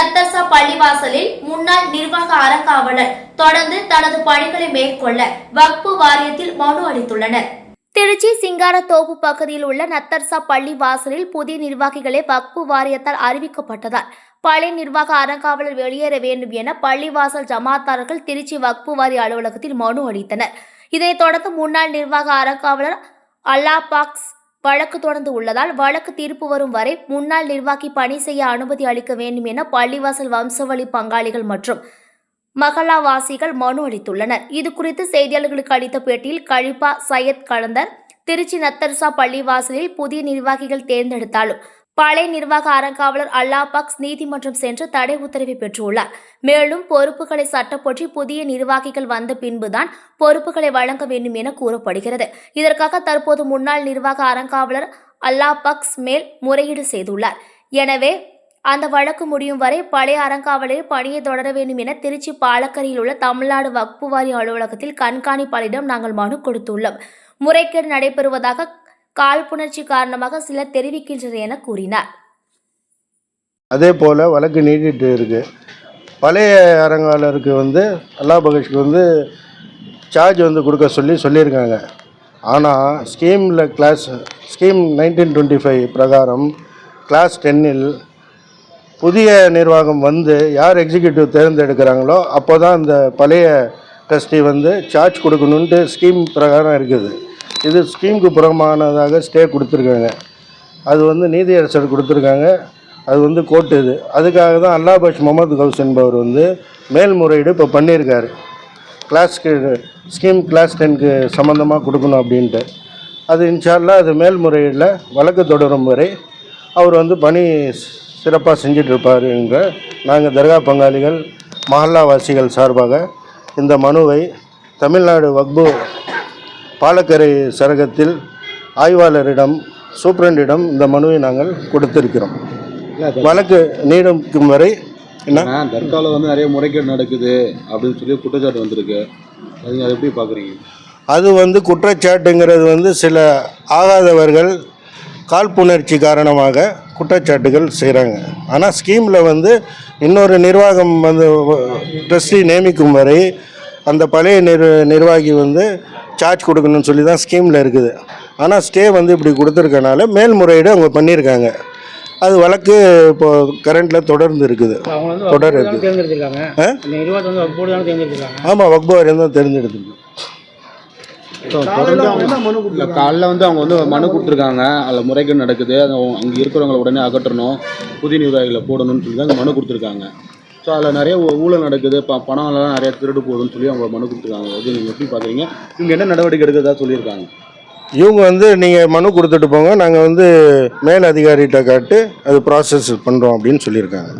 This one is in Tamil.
நத்தசா பள்ளிவாசலில் முன்னாள் நிர்வாக அறங்காவலர் தொடர்ந்து தனது பணிகளை மேற்கொள்ள வக்பு வாரியத்தில் மனு அளித்துள்ளனர். திருச்சி சிங்காரத்தோப்பு பகுதியில் உள்ள நத்தர்சா பள்ளி வாசலில் புதிய நிர்வாகிகளை வக்பு வாரியத்தால் அறிவிக்கப்பட்டதால் பழைய நிர்வாக அறங்காவலர் வெளியேற வேண்டும் என பள்ளிவாசல் ஜமாத்தார்கள் திருச்சி வக்பு வாரிய அலுவலகத்தில் மனு அளித்தனர். இதைத் தொடர்ந்து முன்னாள் நிர்வாக அறங்காவலர் அல்லாபாக்ஸ் வழக்கு தொடர்ந்து உள்ளதால் வழக்கு தீர்ப்பு வரும் வரை முன்னாள் நிர்வாகி பணி செய்ய அனுமதி அளிக்க வேண்டும் என பள்ளிவாசல் வம்சவழி பங்காளிகள் மற்றும் மகளாவாசிகள் மனு அளித்துள்ளனர். இது குறித்து செய்தியாளர்களுக்கு அளித்த பேட்டியில் கழிப்பா சையத் கலந்தர் திருச்சி நத்தர்சா பள்ளிவாசலில் புதிய நிர்வாகிகள் தேர்ந்தெடுத்தாலும் பழைய நிர்வாக அறங்காவலர் அல்லாபாக்ஸ் நீதிமன்றம் சென்று தடை உத்தரவை பெற்றுள்ளார். மேலும் பொறுப்புகளை சட்டப்பற்றி புதிய நிர்வாகிகள் வந்த பின்புதான் பொறுப்புகளை வழங்க வேண்டும் என கூறப்படுகிறது. இதற்காக தற்போது முன்னாள் நிர்வாக அறங்காவலர் அல்லாபாக்ஸ் மேல் முறையீடு செய்துள்ளார். எனவே அந்த வழக்கு முடியும் வரை பழைய அறங்காவலர் பணியை தொடர வேண்டும் என திருச்சி பாலக்கரையில் உள்ள தமிழ்நாடு வக்பு வாரிய அலுவலகத்தில் கண்காணிப்பாளரிடம் நாங்கள் மனு கொடுத்துள்ளோம். முறைகேடு நடைபெறுவதாக காழ்ப்புணர்ச்சி காரணமாக சிலர் தெரிவிக்கின்றது என கூறினார். அதே போல் வழக்கு நீட்டிட்டு இருக்கு. பழைய அரங்காளருக்கு வந்து அல்லா பகேஷ்க்கு வந்து சார்ஜ் வந்து கொடுக்க சொல்லி சொல்லியிருக்காங்க. ஆனால் ஸ்கீமில் class scheme nineteen twenty five பிரகாரம் கிளாஸ் டென்னில் புதிய நிர்வாகம் வந்து யார் எக்ஸிக்யூட்டிவ் தேர்ந்தெடுக்கிறாங்களோ அப்போ தான் இந்த பழைய ட்ரஸ்டி வந்து சார்ஜ் கொடுக்கணுன்ட்டு ஸ்கீம் பிரகாரம் இருக்குது. இது ஸ்கீமுக்கு புறமானதாக ஸ்டே கொடுத்துருக்காங்க. அது வந்து நீதியரசர் கொடுத்துருக்காங்க. அது வந்து கோர்ட்டு இது. அதுக்காக தான் அல்லாபாஷ் முகமது கவுஸ் என்பவர் வந்து மேல்முறையீடு இப்போ பண்ணியிருக்காரு. கிளாஸ்க்கு ஸ்கீம் கிளாஸ் டென்க்கு சம்மந்தமாக கொடுக்கணும் அப்படின்ட்டு. அது இன்ஷால்லா அது மேல்முறையீடில் வழக்கு தொடரும் வரை அவர் வந்து பணி சிறப்பாக செஞ்சுட்டு இருப்பார் என்ற நாங்கள் தர்கா பங்காளிகள் மஹல்லாவாசிகள் சார்பாக இந்த மனுவை தமிழ்நாடு வக்பு பாலக்கரை சரகத்தில் ஆய்வாளரிடம் சூப்பரண்டிடம் இந்த மனுவை நாங்கள் கொடுத்திருக்கிறோம். வழக்கு நீடிக்கும் வரை என்ன? தர்காவில் வந்து நிறைய முறைகேடு நடக்குது அப்படின்னு சொல்லி குற்றச்சாட்டு வந்திருக்கு. அது அதை எப்படி பார்க்குறீங்க? அது வந்து குற்றச்சாட்டுங்கிறது வந்து சில ஆகாதவர்கள் காழ்ப்புணர்ச்சி காரணமாக குற்றச்சாட்டுகள் செய்கிறாங்க ஆனால் ஸ்கீமில் வந்து இன்னொரு நிர்வாகம் வந்து ட்ரஸ்டி நியமிக்கும் வரை அந்த பழைய நிர் நிர்வாகி வந்து சார்ஜ் கொடுக்கணும்னு சொல்லி தான் ஸ்கீமில் இருக்குது. ஆனால் ஸ்டே வந்து இப்படி கொடுத்துருக்கனால மேல்முறையீடு அவங்க பண்ணியிருக்காங்க. அது வழக்கு இப்போ கரண்ட்டில் தொடர்ந்து இருக்குது. தொடர் இருக்குது. ஆமாம் வக்பவாரியம் தான் தேர்ந்தெடுத்துருக்கு. தொடர்ந்து அவங்க இல்லை காலைல வந்து அவங்க வந்து மனு கொடுத்துருக்காங்க. அதில் முறைகேடு நடக்குது. அது அங்கே இருக்கிறவங்கள உடனே அகற்றணும். புதிய நிர்வாகிகளை போடணும்னு சொல்லி தான் அந்த மனு கொடுத்துருக்காங்க. ஸோ அதில் நிறைய ஊழல் நடக்குது. ப பணம்லாம் நிறைய திருடு போகுதுன்னு சொல்லி அவங்க மனு கொடுத்துருக்காங்க. அது நீங்கள் எப்படி பார்க்குறீங்க இவங்க என்ன நடவடிக்கை எடுக்கிறதா சொல்லியிருக்காங்க? இவங்க வந்து நீங்கள் மனு கொடுத்துட்டு போங்க. நாங்கள் வந்து மேல் அதிகாரிகிட்ட காட்டு அது ப்ராசஸ் பண்ணுறோம் அப்படின்னு சொல்லியிருக்காங்க.